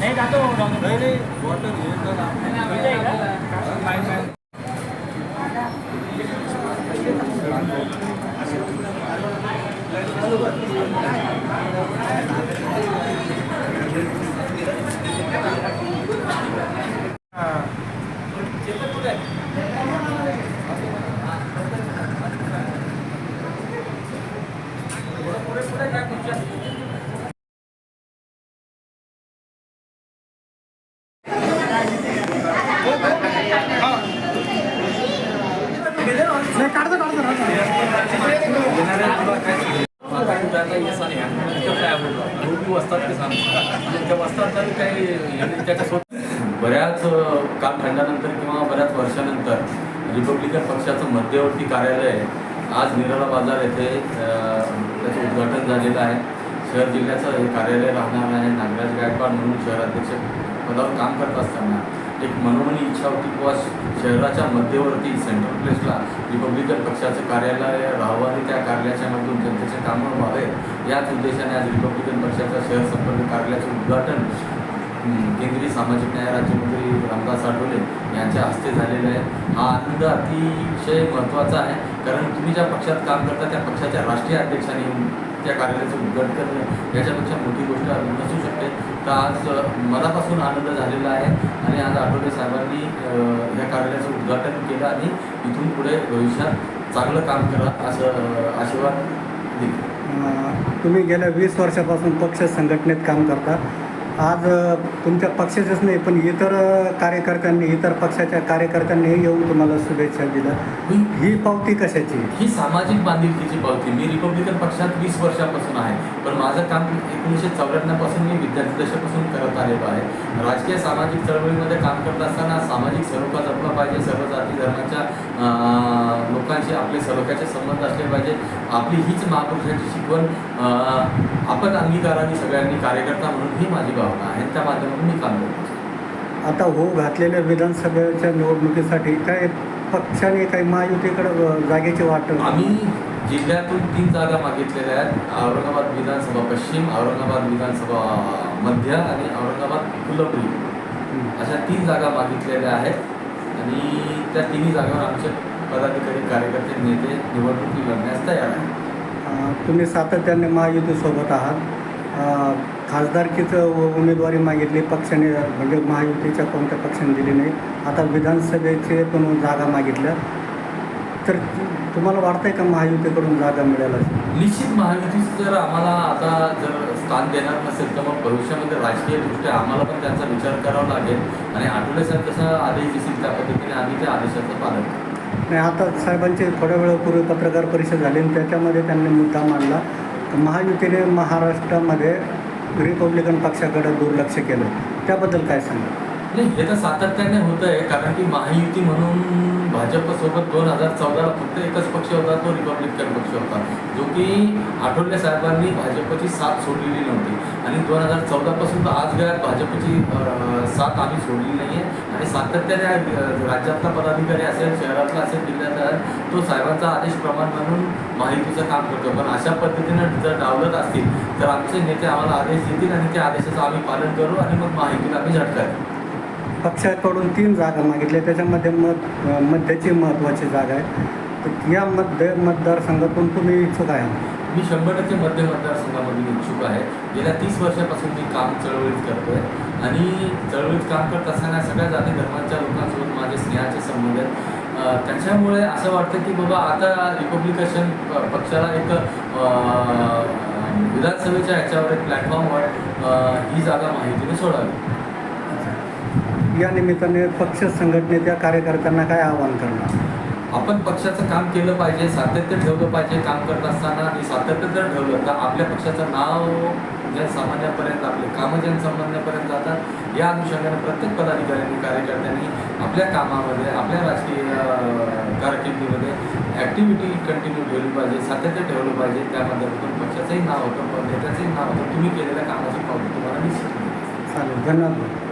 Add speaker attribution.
Speaker 1: đấy
Speaker 2: đã tô rồi đấy đấy
Speaker 3: có tôi để tôi làm cái này đó là cái Thank you. बऱ्याच काल खंडानंतर किंवा बऱ्याच वर्षानंतर रिपब्लिकन पक्षाचं मध्यवर्ती कार्यालय आज निराला बाजार येथे त्याचं उद्घाटन झालेलं आहे. शहर जिल्ह्याचं हे कार्यालय राहणार आहे. नागराज गायकवाड म्हणून शहराध्यक्ष पदावर काम करत असताना एक मनोमनी इच्छा होती किंवा शहराच्या मध्यवर्ती सेंट्रल प्लेसला रिपब्लिकन पक्षाचं कार्यालय राहावं आणि त्या कार्यालयाच्या मधून जनतेचे कामं व्हावे. याच उद्देशाने आज रिपब्लिकन पक्षाच्या शहर संपर्क कार्यालयाचं उद्घाटन केंद्रीय सामाजिक न्याय राज्यमंत्री रामदास आठवले यांच्या हस्ते झालेलं आहे. हा आनंद अतिशय महत्त्वाचा आहे. कारण तुम्ही ज्या पक्षात काम करता त्या पक्षाच्या राष्ट्रीय अध्यक्षांनी त्या कार्यालयाचं उद्घाटन करणं याच्यापेक्षा मोठी गोष्ट नसू शकते. तर आज मनापासून आनंद झालेला आहे आणि आज आठवले साहेबांनी ह्या या कार्यालयाचं उद्घाटन केलं आणि इथून पुढे भविष्यात चांगलं काम करा असं आशीर्वाद दिले.
Speaker 4: तुम्ही गेल्या वीस वर्षापासून पक्ष संघटनेत काम करता. आज तुमच्या पक्षाचेच नाही पण इतर कार्यकर्त्यांनी इतर पक्षाच्या कार्यकर्त्यांनी येऊन तुम्हाला शुभेच्छा दिल्या. ही. पावती कशाची?
Speaker 3: ही सामाजिक बांधिलकीची पावती. मी रिपब्लिकन पक्षात वीस वर्षापासून आहे पण माझं काम एकोणीसशे चौऱ्याण्णवपासून मी विद्यार्थी दशेपासून करत आलेलो आहे. राजकीय सामाजिक चळवळीमध्ये काम करत असताना सामाजिक सलोखा जपला पाहिजे सर्व जाती धर्माच्या लोकांशी आपले सलोख्याचे संबंध असले पाहिजे. आपली हीच महापुरुषाची शिकवण आपण अंगीकारावी सगळ्यांनी कार्यकर्ता म्हणून ही माझी भावना आहे त्या माध्यमातून मी काम करतो
Speaker 4: आता हो घातलेल्या विधानसभेच्या निवडणुकीसाठी काय पक्षाने काही महायुतीकडे जागेची वाट
Speaker 3: आम्ही जिल्ह्यातून तीन जागा मागितलेल्या आहेत. औरंगाबाद विधानसभा पश्चिम औरंगाबाद विधानसभा मध्य आणि औरंगाबाद कोल्हापुरी
Speaker 4: हं.
Speaker 3: अशा तीन जागा मागितलेल्या आहेत. आणि त्या तिन्ही जागावर आमचे पदाधिकारी कार्यकर्ते नेते निवडणुकी लढण्यास तयार आहेत.
Speaker 4: तुम्ही सातत्याने महायुतीसोबत आहात. खासदारकीचं उमेदवारी मागितली पक्षाने म्हणजे महायुतीच्या कोणत्या पक्षाने दिली नाही. आता विधानसभेचे पण जागा मागितल्या. तर तुम्हाला वाटतंय का महायुतीकडून जागा मिळेल अशी?
Speaker 3: निश्चित महायुतीचं जर आम्हाला आता जर स्थान देणार नसेल तर मग भविष्यामध्ये राजकीय दृष्ट्या आम्हाला पण त्यांचा विचार करावा लागेल. आणि आठवले साहेब कसा आदेश देतील त्या पद्धतीने आम्ही त्या आदेशाचं पालन
Speaker 4: नाही आता साहेबांची थोड्या वेळापूर्वी पत्रकार परिषद झाली आणि त्याच्यामध्ये त्यांनी मुद्दा मांडला. महायुतीने महाराष्ट्रामध्ये रिपब्लिकन पक्षाकडे दुर्लक्ष केलं. त्याबद्दल काय सांगा
Speaker 3: नाही हे तर सातत्याने होत आहे कारण की महायुती म्हणून भाजपसोबत दोन हजार चौदाला फक्त एकच पक्ष होता तो रिपब्लिकन पक्ष होता जो की आठवले साहेबांनी भाजपची साथ सोडलेली नव्हती. आणि दोन हजार चौदापासून तर आज गळ्यात भाजपची साथ आम्ही सोडली नाही आहे आणि सातत्याने राज्यातला पदाधिकारी असेल शहरातला असेल जिल्ह्यातला तो साहेबांचा आदेश प्रमाण म्हणून माहितीचं काम करतो पण अशा पद्धतीनं जर डावलत असतील तर आमचे नेते आम्हाला आदेश देतील आणि त्या आदेशाचं आम्ही पालन करू आणि मग माहितीला आम्ही झटकायला
Speaker 4: पक्षाकडून तीन जागा मागितल्या. त्याच्यामध्ये मत मध्याची महत्त्वाची जागा आहे. तर या मध्य मतदारसंघातून तुम्ही इच्छुक आहे?
Speaker 3: मी शंभर टक्के मध्य मतदारसंघामधून इच्छुक आहे. गेल्या तीस वर्षापासून मी काम चळवळीत करतो आहे आणि चळवळीत काम करत असताना सगळ्या जाती धर्माच्या लोकांसोबत माझे स्नेहाचे संबंध आहेत. त्याच्यामुळे असं वाटतं की बाबा आता रिपब्लिकन पक्षाला एक विधानसभेच्या ह्याच्यावर एक प्लॅटफॉर्मवर ही जागा माहितीने सोडावी.
Speaker 4: या निमित्ताने पक्ष संघटनेच्या कार्यकर्त्यांना काय आवाहन करणार?
Speaker 3: आपण पक्षाचं काम केलं पाहिजे सातत्य ठेवलं पाहिजे काम करत असताना आणि सातत्य जर ठेवलं तर आपल्या पक्षाचं नाव जनसामान्यापर्यंत आपले कामं जनसामान्यापर्यंत जातात या अनुषंगाने प्रत्येक पदाधिकाऱ्यांनी कार्यकर्त्यांनी आपल्या कामामध्ये आपल्या राजकीय कारकिर्दीमध्ये ॲक्टिव्हिटी कंटिन्यू ठेवली पाहिजे सातत्य ठेवलं पाहिजे. त्या माध्यमातून पक्षाचंही नाव होतं नेत्याचंही नाव होतं तुम्ही केलेल्या कामाची पावती तुम्हाला निश्चित.
Speaker 4: चालेल धन्यवाद.